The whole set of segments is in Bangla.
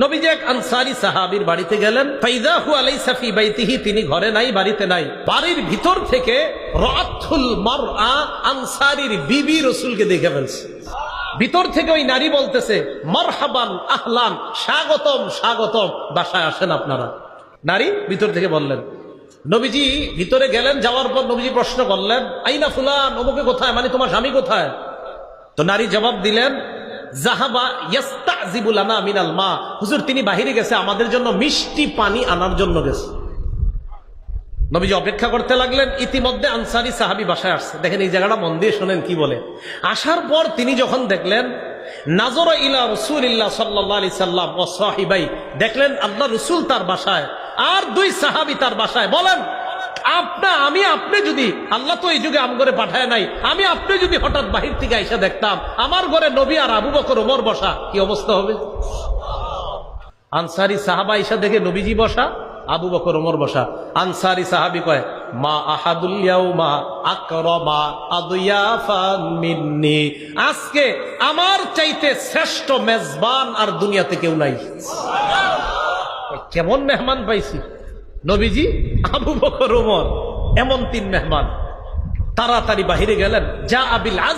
নবীজি ভিতর থেকে ওই নারী বলতেছে আহলান, স্বাগতম স্বাগতম। বাসায় আসেন আপনারা। নারী ভিতর থেকে বললেন, নবীজি ভিতরে গেলেন, যাওয়ার পর নবীজি প্রশ্ন করলেন, আইনা ফুলান, অমুকে কোথায়? মানে তোমার স্বামী কোথায়? তো নারী জবাব দিলেন জাহাবা ইয়াস্তাজিবুল মিনাল মা। হুজুর, তিনি বাহিরে গেছে, আমাদের জন্য মিষ্টি পানি আনার জন্য গেছে। নবীজি অপেক্ষা করতে লাগলেন, ইতিমধ্যে আনসারি সাহাবি বাসায় আসছে। দেখেন, এই জায়গাটা মন দিয়ে শোনেন কি বলে। আসার পর তিনি যখন দেখলেন, নাজর ইলা রসুল ইল্লা আলি সাল্লাম ও সাহিবাই, দেখলেন আল্লাহ রসুল তার বাসায়, আর দুই সাহাবি তার বাসায়। বলেন আপনা, আমি আপনি যদি, আল্লাহ তো এই যুগে আম করে পাঠায় নাই, আমি আপনি যদি হঠাৎ বাহির থেকে আইসা দেখতাম, আমার ঘরে নবী আর আবু বকর ওমর বসা, কি অবস্থা হবে? আনসারি সাহাবা ইসা দেখে নবীজি বসা, আবু বকর ওমর বসা। আনসারি সাহাবি কয়, মা আহাদুল মা আকরমা আদুয়াফান মিন্নি। আজকে আমার চাইতে শ্রেষ্ঠ মেজবান আর দুনিয়াতে কেউ নাই। কেমন মেহমান পাইছি? নবীজি আবু বকর ওমর, এমন তিন মেহমান। তাড়াতাড়ি বাহিরে গেলেন। যা আবিল আজ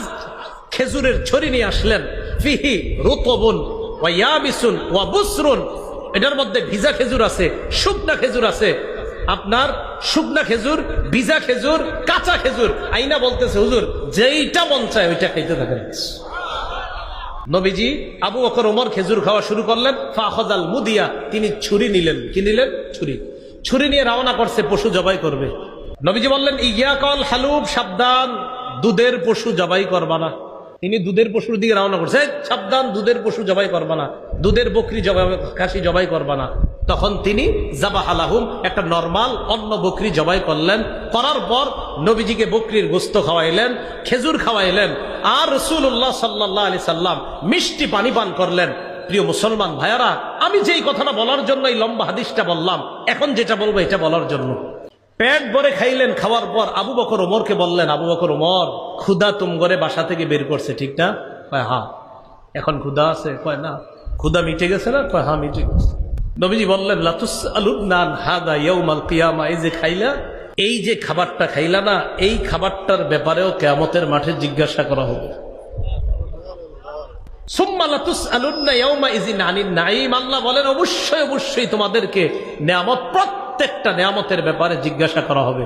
খেজুরের ছড়ি নিয়ে আসলেন। ফিহি রুতবুন ওয়া ইয়াবিসুন ওয়া বুসরুন। এটার মধ্যে ভিজা খেজুর আছে, শুকনা খেজুর আছে। আপনার শুকনা খেজুর, ভিজা খেজুর, কাঁচা খেজুর, আইনা বলতেছে, হুজুর, যেইটা মন চায় ওইটা খাইতে থাকেন। নবীজি আবু বকর ওমর খেজুর খাওয়া শুরু করলেন। ফাহজাল মুদিয়া, তিনি ছুরি নিলেন। কি নিলেন? ছুরি। ছুরি নিয়ে রওনা করছে, পশু জবাই করবে। নবীজি বললেন, ইয়া কল হালুব, সাবধান, দুধের পশু জবাই করবা না। তিনি দুধের পশুর দিকে রওনা করছে সাবধান, দুধের পশু জবাই করবা না। দুধের বকরি জবাই, খাসি জবাই করবা না। তখন তিনি, জাবাহ আলাহুম একটা নর্মাল, অন্য বকরি জবাই করলেন। করার পর নবীজিকে বকরির গোস্ত খাওয়াইলেন, খেজুর খাওয়াইলেন। আর রসুল্লাহ সাল্লাহ আলি সাল্লাম মিষ্টি পানি পান করলেন। প্রিয় মুসলমান ভাইয়ারা, আমি যেই কথাটা বলার জন্য এই লম্বা হাদিসটা বললাম, এখন যেটা বলব এটা বলার জন্য। পেট ভরে খাইলেন, খাওয়ার পর আবু বকর ওমরকে বললেন, আবু বকর ওমর ক্ষুদা তুম করে বাসা থেকে বের করছে, ঠিক না? কয় হ্যাঁ এখন ক্ষুদা আছে। কয়, না ক্ষুদা মিটে গেছে না? কয় হ্যাঁ মিটে গেছে। নবীজি বললেন লাতুস আলুবনান হাদা ইয়াউমাল কিয়ামা, এই যে খাইলা, এই যে খাবারটা খাইলা না, এই খাবারটার ব্যাপারেও কেয়ামতের মাঠে জিজ্ঞাসা করা হবে। বলেন অবশ্যই অবশ্যই তোমাদেরকে নেয়ামত প্রত্যেকটা নেয়ামতের ব্যাপারে জিজ্ঞাসা করা হবে।